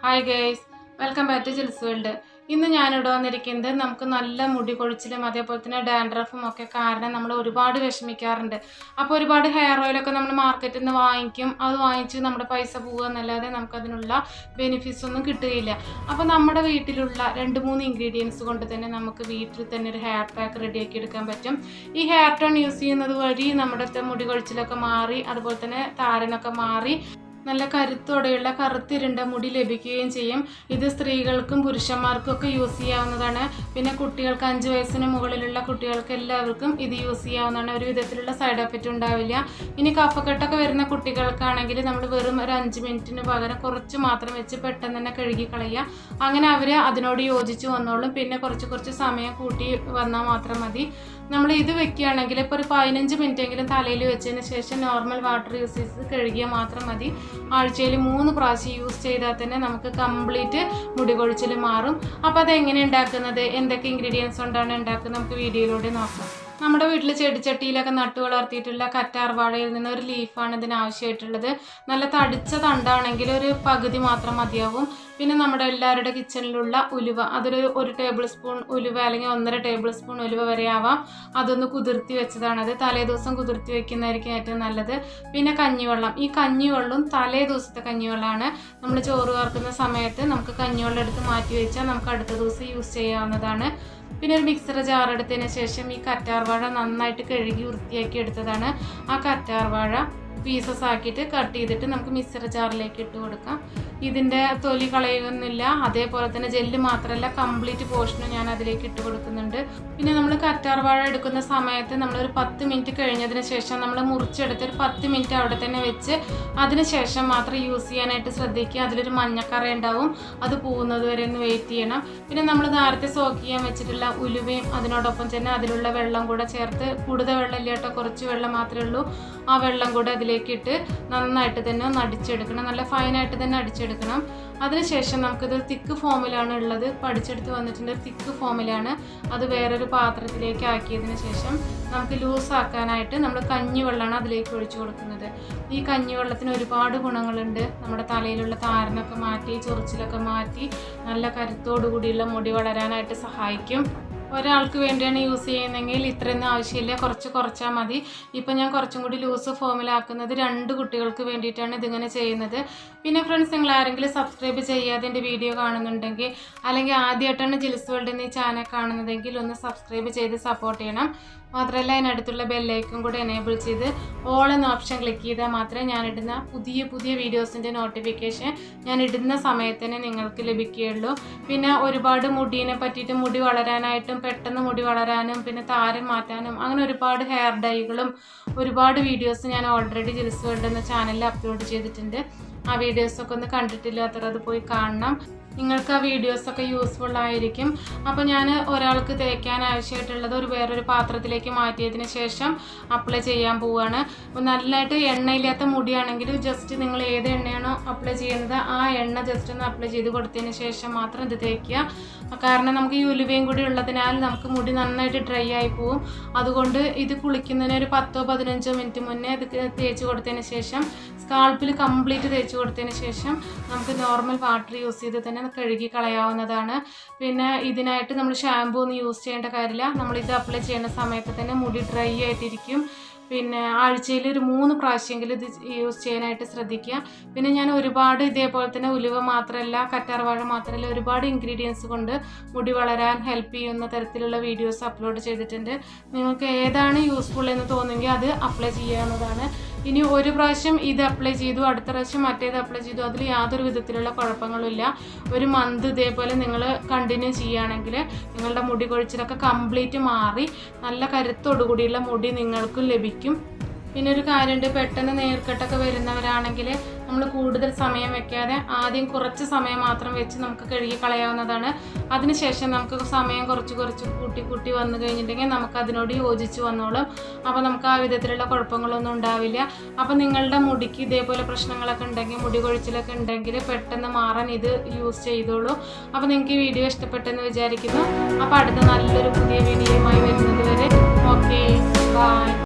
Hi guys welcome back to Jil's world ഇന്ന് ഞാൻ ഇവിടെ വന്നിരിക്കുന്നത് നമുക്ക് നല്ല മുടി കൊഴിച്ചിലും അതേപോലെ തന്നെ ഡാൻഡ്രഫും ഒക്കെ കാരണം നമ്മൾ ഒരുപാട് വിഷമിക്കാറുണ്ട്. അപ്പോൾ ഒരുപാട് ഹെയർ ഓയിലൊക്കെ നമ്മൾ മാർക്കറ്റിൽ നിന്ന് വാങ്ങിക്കും. അത് വാങ്ങിച്ച് നമ്മുടെ പൈസ പോകുക എന്നല്ലാതെ നമുക്കതിനുള്ള ബെനിഫിറ്റ്സ് ഒന്നും കിട്ടുകയില്ല. അപ്പോൾ നമ്മുടെ വീട്ടിലുള്ള രണ്ട് മൂന്ന് ഇൻഗ്രീഡിയൻസ് കൊണ്ട് തന്നെ നമുക്ക് വീട്ടിൽ തന്നെ ഒരു ഹെയർ പാക്ക് റെഡിയാക്കി എടുക്കാൻ പറ്റും. ഈ ഹെയർ ടോൺ യൂസ് ചെയ്യുന്നത് വഴി നമ്മുടെ മുടി കൊഴിച്ചിലൊക്കെ മാറി അതുപോലെ തന്നെ താരനൊക്കെ മാറി നല്ല കരുത്തോടെയുള്ള കറുത്തിരുണ്ട മുടി ലഭിക്കുകയും ചെയ്യും. ഇത് സ്ത്രീകൾക്കും പുരുഷന്മാർക്കും ഒക്കെ യൂസ് ചെയ്യാവുന്നതാണ്. പിന്നെ കുട്ടികൾക്ക് അഞ്ച് വയസ്സിന് മുകളിലുള്ള കുട്ടികൾക്ക് എല്ലാവർക്കും ഇത് യൂസ് ചെയ്യാവുന്നതാണ്. ഒരു വിധത്തിലുള്ള സൈഡ് എഫക്റ്റ് ഉണ്ടാവില്ല. ഇനി കഫക്കെട്ടൊക്കെ വരുന്ന കുട്ടികൾക്കാണെങ്കിൽ നമ്മൾ വെറും ഒരു അഞ്ച് മിനിറ്റിന് പകരം കുറച്ച് മാത്രം വെച്ച് പെട്ടെന്ന് തന്നെ കഴുകി കളയുക. അങ്ങനെ അവർ അതിനോട് യോജിച്ച് വന്നോളും. പിന്നെ കുറച്ച് കുറച്ച് സമയം കൂട്ടി വന്നാൽ മാത്രം മതി. നമ്മൾ ഇത് വെക്കുകയാണെങ്കിൽ ഇപ്പോൾ ഒരു പതിനഞ്ച് മിനിറ്റ് എങ്കിലും തലയിൽ വെച്ചതിന് ശേഷം നോർമൽ വാട്ടർ യൂസ് ചെയ്ത് കഴുകിയാൽ മാത്രം മതി. ആഴ്ചയിൽ മൂന്ന് പ്രാവശ്യം യൂസ് ചെയ്താൽ തന്നെ നമുക്ക് കംപ്ലീറ്റ് മുടി കൊഴിച്ചിൽ മാറും. അപ്പോൾ അതെങ്ങനെ ഉണ്ടാക്കുന്നത്? എന്തൊക്കെ ഇൻഗ്രീഡിയൻസ് കൊണ്ടാണ് ഉണ്ടാക്കുന്നത്? നമുക്ക് വീഡിയോയിലൂടെ നോക്കാം. നമ്മുടെ വീട്ടിൽ ചെടിച്ചട്ടിയിലൊക്കെ നട്ടു വളർത്തിയിട്ടുള്ള കറ്റാർവാഴയിൽ നിന്ന് ഒരു ലീഫാണ് ഇതിന് ആവശ്യമായിട്ടുള്ളത്. നല്ല തടിച്ച തണ്ടാണെങ്കിൽ ഒരു പകുതി മാത്രം മതിയാവും. പിന്നെ നമ്മുടെ എല്ലാവരുടെ കിച്ചണിലുള്ള ഉലുവ. അതൊരു ഒരു ടേബിൾ സ്പൂൺ ഉലുവ അല്ലെങ്കിൽ ഒന്നര ടേബിൾ സ്പൂൺ ഉലുവ വരെ ആവാം. അതൊന്ന് കുതിർത്തി വെച്ചതാണ് തലേ ദിവസം കുതിർത്തി വെക്കുന്നതായിരിക്കും ഏറ്റവും നല്ലത്. പിന്നെ കഞ്ഞിവെള്ളം. ഈ കഞ്ഞിവെള്ളം തലേ ദിവസത്തെ കഞ്ഞിവെള്ളമാണ് നമ്മൾ ചോറ് വാർക്കുന്ന സമയത്ത് നമുക്ക് കഞ്ഞിവെള്ളം എടുത്ത് മാറ്റി വെച്ചാൽ നമുക്ക് അടുത്ത ദിവസം യൂസ് ചെയ്യാവുന്നതാണ്. പിന്നെ ഒരു മിക്സർ ജാർ എടുത്തതിന് ശേഷം ഈ കറ്റാർവാഴ നന്നായിട്ട് കഴുകി വൃത്തിയാക്കി എടുത്തതാണ്. ആ കറ്റാർ വാഴ പീസസ് ആക്കിയിട്ട് കട്ട് ചെയ്തിട്ട് നമുക്ക് മിക്സർ ജാറിലേക്ക് ഇട്ട് കൊടുക്കാം. ഇതിന്റെ തൊലി കളയുന്നില്ല. അതേപോലെ തന്നെ ജെല്ല് മാത്രമല്ല കംപ്ലീറ്റ് പോർഷനും ഞാൻ അതിലേക്ക് ഇട്ട് കൊടുക്കുന്നുണ്ട്. പിന്നെ നമ്മൾ കറ്റാർ വാഴ എടുക്കുന്ന സമയത്ത് നമ്മളൊരു പത്ത് മിനിറ്റ് കഴിഞ്ഞതിന് ശേഷം നമ്മൾ മുറിച്ചെടുത്ത് ഒരു പത്ത് മിനിറ്റ് അവിടെ തന്നെ വെച്ച് അതിന് ശേഷം മാത്രം യൂസ് ചെയ്യാനായിട്ട് ശ്രദ്ധിക്കുക. അതിലൊരു മഞ്ഞക്കറ ഉണ്ടാവും. അത് പോകുന്നത് വരെ ഒന്ന് വെയിറ്റ് ചെയ്യണം. പിന്നെ നമ്മൾ നേരത്തെ സോക്ക് ചെയ്യാൻ വെച്ചിട്ടുള്ള ഉലുവയും അതിനോടൊപ്പം തന്നെ അതിലുള്ള വെള്ളം കൂടെ ചേർത്ത് കൂടുതൽ വെള്ളം ഇല്ലാട്ടോ കുറച്ച് വെള്ളം മാത്രമേ ഉള്ളൂ. ആ വെള്ളം കൂടെ അതിലേക്ക് ഇട്ട് നന്നായിട്ട് തന്നെ ഒന്ന് അടിച്ചെടുക്കണം. നല്ല ഫൈനായിട്ട് തന്നെ അടിച്ചെടുക്കണം. അതിനുശേഷം നമുക്കിത് തിക്ക് ഫോമിലാണ് ഉള്ളത്. പഠിച്ചെടുത്ത് വന്നിട്ടുണ്ട് തിക്ക് ഫോമിലാണ് അത് വേറൊരു പാത്രത്തിലേക്ക് ആക്കിയതിന് ശേഷം നമുക്ക് ലൂസാക്കാനായിട്ട് നമ്മൾ കഞ്ഞിവെള്ളമാണ് അതിലേക്ക് ഒഴിച്ചു കൊടുക്കുന്നത്. ഈ കഞ്ഞിവെള്ളത്തിന് ഒരുപാട് ഗുണങ്ങളുണ്ട്. നമ്മുടെ തലയിലുള്ള താരനൊക്കെ മാറ്റി ചൊറിച്ചിലൊക്കെ മാറ്റി നല്ല കരുത്തോടു കൂടിയുള്ള മുടി വളരാനായിട്ട് സഹായിക്കും. ഒരാൾക്ക് വേണ്ടിയാണ് യൂസ് ചെയ്യുന്നതെങ്കിൽ ഇത്രയൊന്നും ആവശ്യമില്ല. കുറച്ച് കുറച്ചാൽ മതി. ഇപ്പം ഞാൻ കുറച്ചും കൂടി ലൂസ് ഫോമിലാക്കുന്നത് രണ്ട് കുട്ടികൾക്ക് വേണ്ടിയിട്ടാണ് ഇതിങ്ങനെ ചെയ്യുന്നത്. പിന്നെ ഫ്രണ്ട്സ് നിങ്ങൾ ആരെങ്കിലും സബ്സ്ക്രൈബ് ചെയ്യാതെ എന്റെ വീഡിയോ കാണുന്നുണ്ടെങ്കിൽ അല്ലെങ്കിൽ ആദ്യമായിട്ടാണ് ജിൽസ് വേൾഡ് എന്ന ചാനൽ കാണുന്നതെങ്കിൽ ഒന്ന് സബ്സ്ക്രൈബ് ചെയ്ത് സപ്പോർട്ട് ചെയ്യണം. മാത്രമല്ല അതിനടുത്തുള്ള ബെല്ലൈക്കും കൂടെ എനേബിൾ ചെയ്ത് ഓൾ എന്ന ഓപ്ഷൻ ക്ലിക്ക് ചെയ്താൽ മാത്രമേ ഞാനിടുന്ന പുതിയ പുതിയ വീഡിയോസിന്റെ നോട്ടിഫിക്കേഷൻ ഞാൻ ഇടുന്ന സമയത്ത് തന്നെ നിങ്ങൾക്ക് ലഭിക്കുകയുള്ളൂ. പിന്നെ ഒരുപാട് മുടീനെ പറ്റിയിട്ട് മുടി വളരാനായിട്ടും പെട്ടെന്ന് മുടി വളരാനും പിന്നെ താരം മാറ്റാനും അങ്ങനെ ഒരുപാട് ഹെയർ ഡൈകളും ഒരുപാട് വീഡിയോസ് ഞാൻ ഓൾറെഡി ജിൽസ് വേൾഡ് എന്ന ചാനലിൽ അപ്ലോഡ് ചെയ്തിട്ടുണ്ട്. ആ വീഡിയോസൊക്കെ ഒന്ന് കണ്ടിട്ടില്ലാത്തവർ അത് പോയി കാണണം. നിങ്ങൾക്ക് ആ വീഡിയോസൊക്കെ യൂസ്ഫുൾ ആയിരിക്കും. അപ്പോൾ ഞാൻ ഒരാൾക്ക് തേക്കാൻ ആവശ്യമായിട്ടുള്ളത് ഒരു വേറൊരു പാത്രത്തിലേക്ക് മാറ്റിയതിന് ശേഷം അപ്ലൈ ചെയ്യാൻ പോവുകയാണ് അപ്പോൾ നല്ലതായിട്ട് എണ്ണയില്ലാത്ത മുടിയാണെങ്കിൽ ജസ്റ്റ് നിങ്ങൾ ഏത് എണ്ണയാണോ അപ്ലൈ ചെയ്യുന്നത് ആ എണ്ണ ജസ്റ്റ് ഒന്ന് അപ്ലൈ ചെയ്ത് കൊടുത്തതിന് ശേഷം മാത്രം ഇത് തേക്കുക. കാരണം നമുക്ക് ഈ കൂടി ഉള്ളതിനാൽ നമുക്ക് മുടി നന്നായിട്ട് ഡ്രൈ ആയി പോവും. അതുകൊണ്ട് ഇത് കുളിക്കുന്നതിന് ഒരു പത്തോ പതിനഞ്ചോ മിനിറ്റ് മുന്നേ ഇത് തേച്ച് കൊടുത്തതിന് ശേഷം സ്കാൾപ്പിൽ കംപ്ലീറ്റ് തേച്ച് കൊടുത്തതിന് ശേഷം നമുക്ക് നോർമൽ വാട്ടർ യൂസ് ചെയ്ത് തന്നെ കഴുകി കളയാവുന്നതാണ്. പിന്നെ ഇതിനായിട്ട് നമ്മൾ ഷാമ്പൂ ഒന്നും യൂസ് ചെയ്യേണ്ട കാര്യമില്ല. നമ്മളിത് അപ്ലൈ ചെയ്യുന്ന സമയത്ത് തന്നെ മുടി ഡ്രൈ ആയിട്ടിരിക്കും. പിന്നെ ആഴ്ചയിൽ ഒരു മൂന്ന് പ്രാവശ്യമെങ്കിലും ഇത് യൂസ് ചെയ്യാനായിട്ട് ശ്രദ്ധിക്കുക. പിന്നെ ഞാൻ ഒരുപാട് ഇതേപോലെ തന്നെ ഉലുവ മാത്രമല്ല കറ്റാർവാഴ മാത്രമല്ല ഒരുപാട് ഇൻഗ്രീഡിയൻസ് കൊണ്ട് മുടി വളരാൻ ഹെൽപ്പ് ചെയ്യുന്ന തരത്തിലുള്ള വീഡിയോസ് അപ്ലോഡ് ചെയ്തിട്ടുണ്ട്. നിങ്ങൾക്ക് ഏതാണ് യൂസ്ഫുൾ എന്ന് തോന്നുമെങ്കിൽ അത് അപ്ലൈ ചെയ്യാവുന്നതാണ്. ഇനി ഒരു പ്രാവശ്യം ഇത് അപ്ലൈ ചെയ്തു അടുത്ത പ്രാവശ്യം മറ്റേത് അപ്ലൈ ചെയ്തു അതിൽ യാതൊരു വിധത്തിലുള്ള കുഴപ്പങ്ങളുമില്ല. ഒരു മന്ത് ഇതേപോലെ നിങ്ങൾ കണ്ടിന്യൂ ചെയ്യുകയാണെങ്കിൽ നിങ്ങളുടെ മുടി കൊഴിച്ചിലൊക്കെ കംപ്ലീറ്റ് മാറി നല്ല കരുത്തോടുകൂടിയുള്ള മുടി നിങ്ങൾക്കും ലഭിക്കും. പിന്നെ ഒരു കാര്യമുണ്ട് പെട്ടെന്ന് നേർക്കെട്ടൊക്കെ വരുന്നവരാണെങ്കിൽ നമ്മൾ കൂടുതൽ സമയം വെക്കാതെ ആദ്യം കുറച്ച് സമയം മാത്രം വെച്ച് നമുക്ക് കഴുകി കളയാവുന്നതാണ്. അതിനുശേഷം നമുക്ക് സമയം കുറച്ച് കുറച്ച് കൂട്ടി കൂട്ടി വന്നു കഴിഞ്ഞിട്ടുണ്ടെങ്കിൽ നമുക്ക് അതിനോട് യോജിച്ച് വന്നോളും. അപ്പോൾ നമുക്ക് ആ വിധത്തിലുള്ള കുഴപ്പങ്ങളൊന്നും ഉണ്ടാവില്ല. അപ്പോൾ നിങ്ങളുടെ മുടിക്ക് ഇതേപോലെ പ്രശ്നങ്ങളൊക്കെ ഉണ്ടെങ്കിൽ മുടി കൊഴിച്ചിലൊക്കെ ഉണ്ടെങ്കിൽ പെട്ടെന്ന് മാറാൻ ഇത് യൂസ് ചെയ്തോളൂ. അപ്പോൾ നിങ്ങൾക്ക് ഈ വീഡിയോ ഇഷ്ടപ്പെട്ടെന്ന് വിചാരിക്കുന്നു. അപ്പോൾ അടുത്ത നല്ലൊരു പുതിയ വീഡിയോയുമായി വരുന്നത് വരെ ഓക്കെ ബൈ